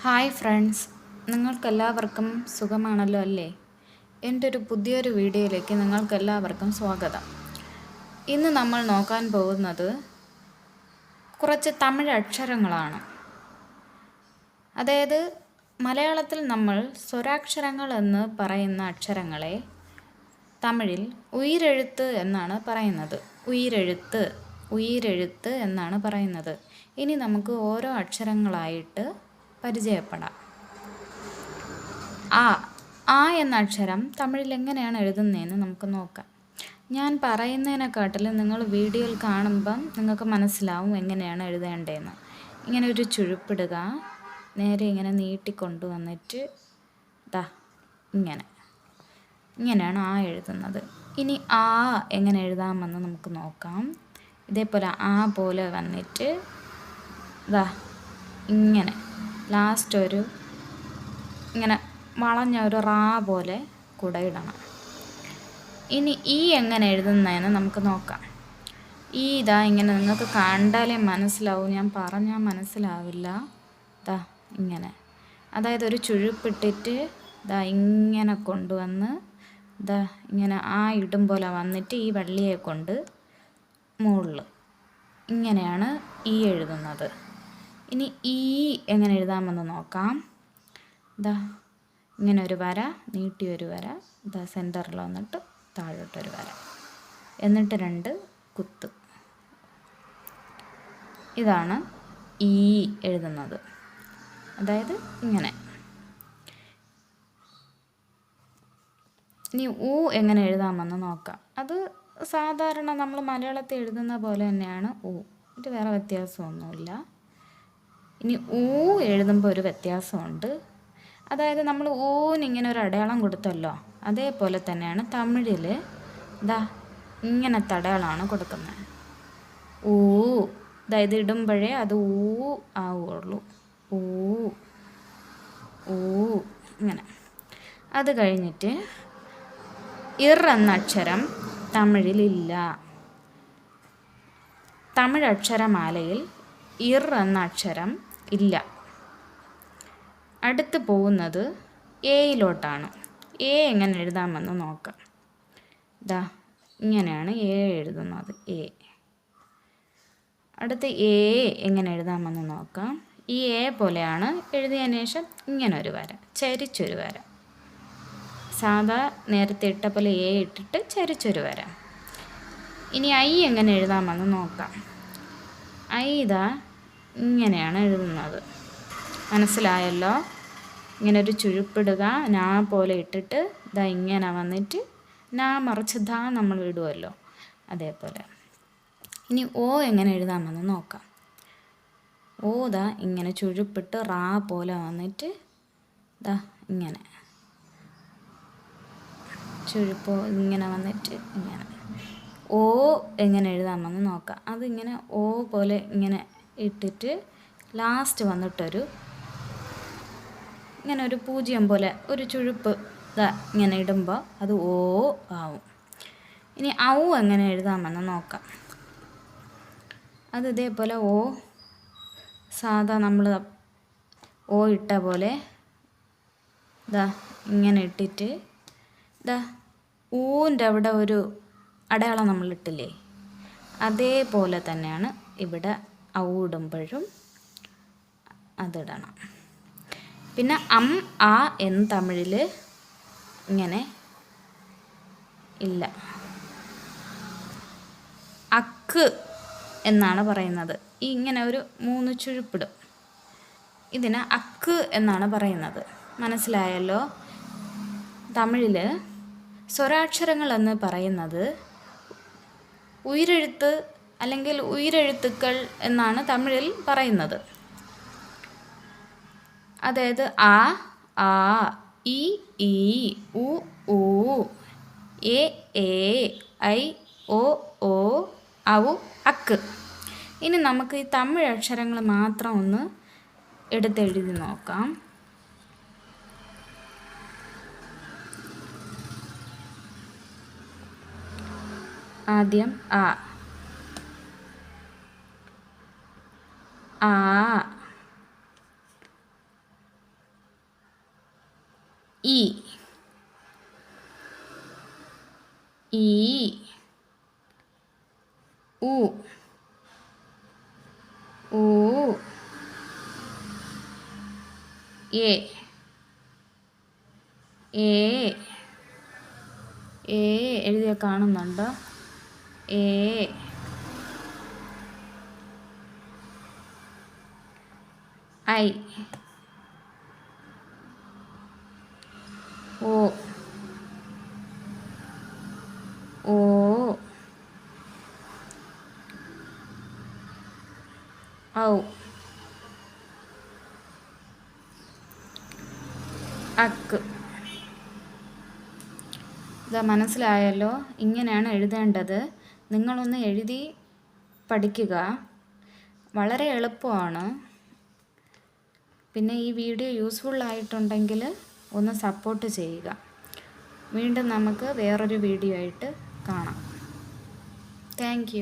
Hi friends. നിങ്ങൾക്കെല്ലാവർക്കും സുഖമാണല്ലോ അല്ലേ? എന്റെ ഒരു പുതിയൊരു വീഡിയോയിലേക്ക് നിങ്ങൾക്കെല്ലാവർക്കും സ്വാഗതം. ഇന്ന് നമ്മൾ നോക്കാൻ പോകുന്നത് കുറച്ച് തമിഴ് അക്ഷരങ്ങളാണ്. അതായത് മലയാളത്തിൽ നമ്മൾ സ്വരാക്ഷരങ്ങൾ എന്ന് പറയുന്ന അക്ഷരങ്ങളെ തമിഴിൽ ഉയിരെഴുത്ത് എന്നാണ് പറയുന്നത്. ഉയിരെഴുത്ത് ഉയിരെഴുത്ത് എന്നാണ് പറയുന്നത്. ഇനി നമുക്ക് ഓരോ അക്ഷരങ്ങളായിട്ട് പരിചയപ്പെടാം. ആ ആ എന്ന അക്ഷരം തമിഴിൽ എങ്ങനെയാണ് എഴുതുന്നതെന്ന് നമുക്ക് നോക്കാം. ഞാൻ പറയുന്നതിനെക്കാട്ടിലും നിങ്ങൾ വീഡിയോയിൽ കാണുമ്പം നിങ്ങൾക്ക് മനസ്സിലാവും എങ്ങനെയാണ് എഴുതേണ്ടതെന്ന്. ഇങ്ങനെ ഒരു ചുഴുപ്പിടുക നേരെ ഇങ്ങനെ നീട്ടിക്കൊണ്ടുവന്നിട്ട് ദാ ഇങ്ങനെ. ഇങ്ങനെയാണ് ആ എഴുതുന്നത്. ഇനി ആ എങ്ങനെ എഴുതാമെന്ന് നമുക്ക് നോക്കാം. ഇതേപോലെ ആ പോലെ വന്നിട്ട് ദാ ഇങ്ങനെ. ലാസ്റ്റ് ഒരു ഇങ്ങനെ വളഞ്ഞ ഒരു റാ പോലെ കൂടെ ഇടണം. ഇനി ഈ എങ്ങനെ എഴുതുന്നതെന്ന് നമുക്ക് നോക്കാം. ഈ ഇതാ ഇങ്ങനെ നിങ്ങൾക്ക് കണ്ടാലേ മനസ്സിലാവും. ഞാൻ പറഞ്ഞാൽ മനസ്സിലാവില്ല. ഇതാ ഇങ്ങനെ. അതായത് ഒരു ചുഴുപ്പിട്ടിട്ട് ഇതാ ഇങ്ങനെ കൊണ്ടുവന്ന് ഇതാ ഇങ്ങനെ ആ ഇടും പോലെ വന്നിട്ട് ഈ വള്ളിയെ കൊണ്ട് മുകളിൽ ഇങ്ങനെയാണ് ഈ എഴുതുന്നത്. ഇനി ഈ എങ്ങനെ എഴുതാമെന്ന് നോക്കാം. ഇതാ ഇങ്ങനെ ഒരു വര നീട്ടി ഒരു വര ഇതാ സെന്ററിൽ വന്നിട്ട് താഴോട്ടൊരു വര. എന്നിട്ട് രണ്ട് കുത്ത്. ഇതാണ് ഈ എഴുതുന്നത്. അതായത് ഇങ്ങനെ. ഇനി ഊ എങ്ങനെ എഴുതാമെന്ന് നോക്കാം. അത് സാധാരണ നമ്മൾ മലയാളത്തിൽ എഴുതുന്ന പോലെ തന്നെയാണ് ഊ ഇത് വേറെ വ്യത്യാസമൊന്നുമില്ല. ഇനി ഊ എഴുതുമ്പോൾ ഒരു വ്യത്യാസമുണ്ട്. അതായത് നമ്മൾ ഊന് ഇങ്ങനെ ഒരു അടയാളം കൊടുത്തല്ലോ. അതേപോലെ തന്നെയാണ് തമിഴിൽ ഇതാ ഇങ്ങനത്തെ അടയാളമാണ് കൊടുക്കുന്നത്. ഊ അതായത് ഇടുമ്പോഴേ അത് ഊ ആവുള്ളൂ ഊ ഊ ഇങ്ങനെ. അത് കഴിഞ്ഞിട്ട് ഇർ എന്ന അക്ഷരം തമിഴിലില്ല തമിഴ് അക്ഷരമാലയിൽ ഇർ എന്ന അക്ഷരം ഇല്ല. അടുത്ത് പോകുന്നത് എയിലോട്ടാണ് എ എങ്ങനെ എഴുതാമെന്ന് നോക്കാം. ഇതാ ഇങ്ങനെയാണ് എ എഴുതുന്നത്. എ അടുത്ത് എ എങ്ങനെ എഴുതാമെന്ന് നോക്കാം. ഈ എ പോലെയാണ് എഴുതിയതിന് ശേഷം ഇങ്ങനെ ഒരു വര ചരിച്ചൊരു വര. സാധാ നേരത്തെ ഇട്ട പോലെ എ ഇട്ടിട്ട് ചരിച്ചൊരു വര. ഇനി ഐ എങ്ങനെ എഴുതാമെന്ന് നോക്കാം. ഐ ഇതാ ഇങ്ങനെയാണ് എഴുതുന്നത്. മനസ്സിലായല്ലോ? ഇങ്ങനെ ഒരു ചുഴുപ്പിടുക നാ പോലെ ഇട്ടിട്ട് ഇതാ ഇങ്ങനെ വന്നിട്ട് നാ മറിച്ച് ദാ നമ്മൾ ഇടുമല്ലോ അതേപോലെ. ഇനി ഓ എങ്ങനെ എഴുതാമെന്ന് നോക്കാം. ഓ ദാ ഇങ്ങനെ ചുഴുപ്പിട്ട് റാ പോലെ വന്നിട്ട് ദാ ഇങ്ങനെ. ചുഴുപ്പോ ഇങ്ങനെ വന്നിട്ട് ഇങ്ങനെ. ഓ എങ്ങനെ എഴുതാമെന്ന് നോക്കാം. അതിങ്ങനെ ഓ പോലെ ഇങ്ങനെ ഇട്ടിട്ട് ലാസ്റ്റ് വന്നിട്ടൊരു ഇങ്ങനെ ഒരു പൂജ്യം പോലെ ഒരു ചുഴുപ്പ് ഇങ്ങനെ ഇടുമ്പോൾ അത് ഓ ആവും. ഇനി ഔ എങ്ങനെ എഴുതാമെന്ന് നോക്കാം. അത് ഇതേപോലെ ഓ സാധാ നമ്മൾ ഓ ഇട്ട പോലെ ഇതാ ഇങ്ങനെ ഇട്ടിട്ട് ഇതാ ഊന്റെ അവിടെ ഒരു അടയാളം നമ്മൾ ഇട്ടില്ലേ അതേപോലെ തന്നെയാണ് ഇവിടെ ഔ ഇടുമ്പോഴും അതിടണം. പിന്നെ അം ആ എന്ന് തമിഴിൽ ഇങ്ങനെ ഇല്ല. അക്ക് എന്നാണ് പറയുന്നത്. ഈ ഇങ്ങനെ ഒരു മൂന്ന് ചുഴുപ്പിടും ഇതിന് അക്ക് എന്നാണ് പറയുന്നത്. മനസ്സിലായല്ലോ? തമിഴിൽ സ്വരാക്ഷരങ്ങൾ എന്ന് പറയുന്നത് ഉയിരെഴുത്ത് അല്ലെങ്കിൽ ഉയിരെഴുത്തുക്കൾ എന്നാണ് തമിഴിൽ പറയുന്നത്. അതായത് ആ ആ ഇ ഇ ഉ ഉ എ എ ഐ ഒ ഓ ഔ അക്ക് ഇനി നമുക്ക് ഈ തമിഴ് അക്ഷരങ്ങൾ മാത്രം ഒന്ന് എടുത്തെഴുതി നോക്കാം. ആദ്യം ആ ആ. ഇ. ഈ ഉ. ഊ എ. എ. എ. എഴുതിയ കാണുന്നുണ്ടോ? ഏ ഐ. ഓ. ഓ. ഔ. അക്ക്. ഇത് മനസ്സിലായല്ലോ? ഇങ്ങനെയാണ് എഴുതേണ്ടത്. നിങ്ങളൊന്ന് എഴുതി പഠിക്കുക. വളരെ എളുപ്പമാണ്. പിന്നെ ഈ വീഡിയോ യൂസ്ഫുൾ ആയിട്ടുണ്ടെങ്കിൽ ഒന്ന് സപ്പോർട്ട് ചെയ്യുക. വീണ്ടും നമുക്ക് വേറൊരു വീഡിയോ ആയിട്ട് കാണാം. താങ്ക്